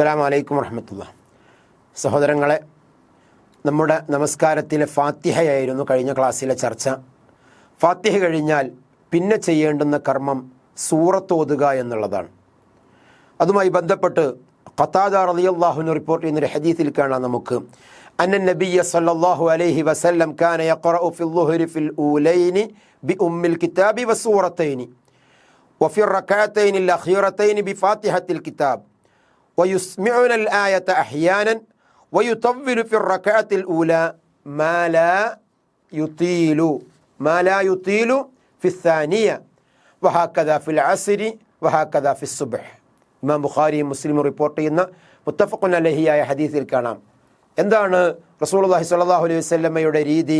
അസ്സാം വലൈക്കും വർഹമത്തുള്ള സഹോദരങ്ങളെ നമ്മുടെ നമസ്കാരത്തിലെ ഫാത്തിഹയായിരുന്നു കഴിഞ്ഞ ക്ലാസ്സിലെ ചർച്ച. ഫാത്തിഹ കഴിഞ്ഞാൽ പിന്നെ ചെയ്യേണ്ടുന്ന കർമ്മം സൂറത്തോതുക എന്നുള്ളതാണ്. അതുമായി ബന്ധപ്പെട്ട് ഖത്താദ റളിയല്ലാഹുവിന് റിപ്പോർട്ട് ചെയ്യുന്ന ഹദീസിൽ കാണാം നമുക്ക്. അന്ന നബിയ സല്ലല്ലാഹു അലൈഹി വസല്ലം കാന യഖറഉ ഫിൽ ളുഹ്രി ഫിൽ ഊലൈനി ബി ഉമ്മിൽ കിതാബി വസൂറത്തൈനി വഫിർ റകഅത്തൈനിൽ അഖീറത്തൈനി ബി ഫാത്തിഹത്തിൽ കിതാബ്. ويسمعنا الآية أحيانا ويطول في الركعة الأولى ما لا يطيل ما لا يطيل في الثانية وهكذا في العصر وهكذا في الصبح ഇമാം ബുഖാരിയും മുസ്ലിമും റിപ്പോർട്ട് ചെയ്യുന്ന മുത്തഫഖുൻ അലഹിയായ ഹദീസിൽ കാണാം എന്താണ് റസൂൽ അള്ളാഹി സ്വല്ലല്ലാഹു അലൈഹി വസല്ലമയുടെ രീതി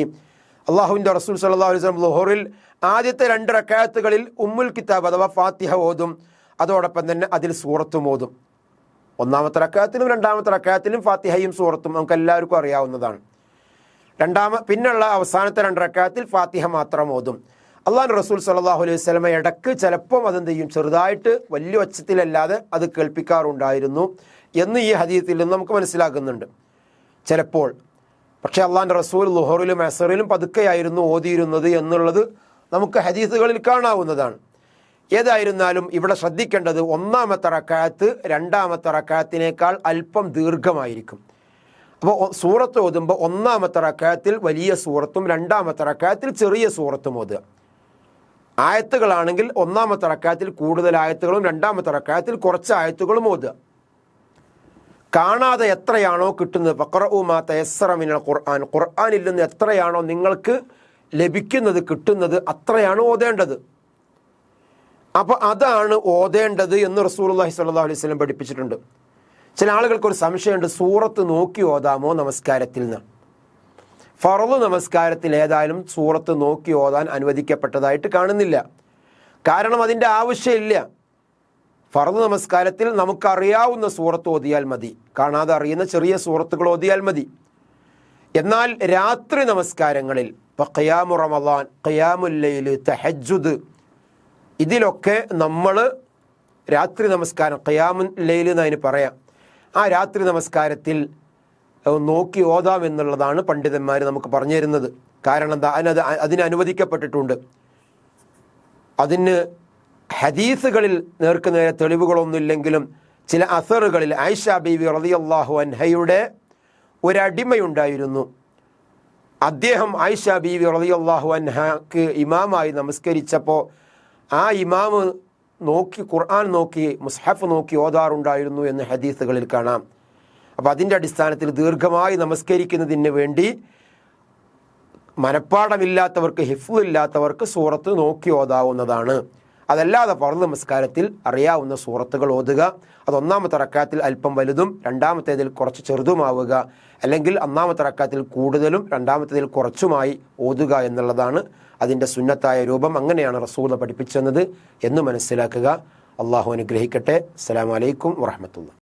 അള്ളാഹുവിൻ്റെ റസൂൽ സല്ലല്ലാഹു അലൈഹി വസല്ലം ലുഹറിൽ ആദ്യത്തെ രണ്ട് റക്കായത്തുകളിൽ ഉമ്മുൽ കിതാബ് അഥവാ ഫാത്തിഹ ഓതും അതോടൊപ്പം തന്നെ അതിൽ സൂറത്തും ഓതും ഒന്നാമത്തെ റക്കാത്തിലും രണ്ടാമത്തെ റക്കാത്തിലും ഫാത്തിഹയും സൂറത്തും നമുക്ക് എല്ലാവർക്കും അറിയാവുന്നതാണ്. രണ്ടാമ പിന്നുള്ള അവസാനത്തെ രണ്ട് റക്കാത്തിൽ ഫാത്തിഹ മാത്രം ഓതും. അള്ളാഹു റസൂൽ സലാഹു അലൈഹി സ്വലമ ഇടയ്ക്ക് ചിലപ്പം അതെന്ത് ചെയ്യും? ചെറുതായിട്ട് വലിയ ഒച്ചത്തിലല്ലാതെ അത് കേൾപ്പിക്കാറുണ്ടായിരുന്നു എന്ന് ഈ ഹദീത്തിൽ നിന്ന് നമുക്ക് മനസ്സിലാക്കുന്നുണ്ട് ചിലപ്പോൾ. പക്ഷേ അള്ളാഹിന്റെ റസൂൽ ലുഹറിലും അസറിലും പതുക്കെയായിരുന്നു ഓതിയിരുന്നത് എന്നുള്ളത് നമുക്ക് ഹദീസുകളിൽ കാണാവുന്നതാണ്. ഏതായിരുന്നാലും ഇവിടെ ശ്രദ്ധിക്കേണ്ടത് ഒന്നാമത്തെ റക്കാത്ത് രണ്ടാമത്തെ റക്കാത്തിനേക്കാൾ അല്പം ദീർഘമായിരിക്കും. അപ്പോൾ സൂറത്ത് ഓതുമ്പോൾ ഒന്നാമത്തെ റക്കാത്തിൽ വലിയ സൂറത്തും രണ്ടാമത്തെ റക്കാത്തിൽ ചെറിയ സൂറത്തും ഓതുക. ആയത്തുകളാണെങ്കിൽ ഒന്നാമത്തെ റക്കാത്തിൽ കൂടുതൽ ആയത്തുകളും രണ്ടാമത്തെ റക്കാത്തിൽ കുറച്ച് ആയത്തുകളും ഓതുക. കാണാതെ എത്രയാണോ കിട്ടുന്നത്? ഫക്രഉമാ തയസ്സറ മിനൽ ഖുർആൻ. ഖുർആാനിൽ നിന്ന് എത്രയാണോ നിങ്ങൾക്ക് ലഭിക്കുന്നത് കിട്ടുന്നത് അത്രയാണ് ഓതേണ്ടത്. അപ്പോൾ അതാണ് ഓതേണ്ടത് എന്ന് റസൂലുള്ളാഹി സ്വല്ലല്ലാഹു അലൈഹി സ്വലം പഠിപ്പിച്ചിട്ടുണ്ട്. ചില ആളുകൾക്ക് ഒരു സംശയമുണ്ട് സൂറത്ത് നോക്കി ഓതാമോ നമസ്കാരത്തിൽ നിന്ന്? ഫറവ് നമസ്കാരത്തിൽ ഏതായാലും സൂറത്ത് നോക്കി ഓതാൻ അനുവദിക്കപ്പെട്ടതായിട്ട് കാണുന്നില്ല. കാരണം അതിന്റെ ആവശ്യമില്ല. ഫറദ് നമസ്കാരത്തിൽ നമുക്കറിയാവുന്ന സൂറത്ത് ഓതിയാൽ മതി. കാണാതെ അറിയുന്ന ചെറിയ സൂറത്തുകൾ ഓതിയാൽ മതി. എന്നാൽ രാത്രി നമസ്കാരങ്ങളിൽ ഇപ്പോൾ ഖയാമു റമദാൻ ഖയാമുല്ലയിൽ തഹജുദ് ഇതിലൊക്കെ നമ്മൾ രാത്രി നമസ്കാരം ഖയാമുല്ലയിൽ എന്ന് അതിന് പറയാം. ആ രാത്രി നമസ്കാരത്തിൽ നോക്കി ഓതാം എന്നുള്ളതാണ് പണ്ഡിതന്മാർ നമുക്ക് പറഞ്ഞു തരുന്നത്. കാരണം എന്താ അതിനത് അതിന് അനുവദിക്കപ്പെട്ടിട്ടുണ്ട്. അതിന് ഹദീസുകളിൽ നേർക്ക് നേരെ തെളിവുകളൊന്നുമില്ലെങ്കിലും ചില അസറുകളിൽ ആയിഷ ബീവി റളിയല്ലാഹു അൻഹയുടെ ഒരടിമയുണ്ടായിരുന്നു. അദ്ദേഹം ആയിഷ ബീവി റളിയല്ലാഹു അൻഹക്ക് ഇമാമായി നമസ്കരിച്ചപ്പോൾ ആ ഇമാമ് നോക്കി ഖുർആൻ നോക്കി മുസ്ഹഫ് നോക്കി ഓതാറുണ്ടായിരുന്നു എന്ന് ഹദീസുകളിൽ കാണാം. അപ്പോൾ അതിന്റെ അടിസ്ഥാനത്തിൽ ദീർഘമായി നമസ്കരിക്കുന്നതിന് വേണ്ടി മനപ്പാടമില്ലാത്തവർക്ക് ഹിഫ്ലില്ലാത്തവർക്ക് സൂറത്ത് നോക്കി ഓതാവുന്നതാണ്. അതല്ലാതെ ഫർദ് നമസ്കാരത്തിൽ അറിയാവുന്ന സൂറത്തുകൾ ഓതുക അത് ഒന്നാമത്തെ റക്കാത്തിൽ അല്പം വലുതും രണ്ടാമത്തേതിൽ കുറച്ച് ചെറുതുമാവുക അല്ലെങ്കിൽ ഒന്നാമത്തെ റക്കാത്തിൽ കൂടുതലും രണ്ടാമത്തേതിൽ കുറച്ചുമായി ഓതുക എന്നുള്ളതാണ് അതിന്റെ സുന്നത്തായ രൂപം. അങ്ങനെയാണ് റസൂല പഠിപ്പിച്ചെന്നത് എന്ന് മനസ്സിലാക്കുക. അള്ളാഹു അനുഗ്രഹിക്കട്ടെ. അസ്സലാമലൈക്കും വറഹമത്തുള്ള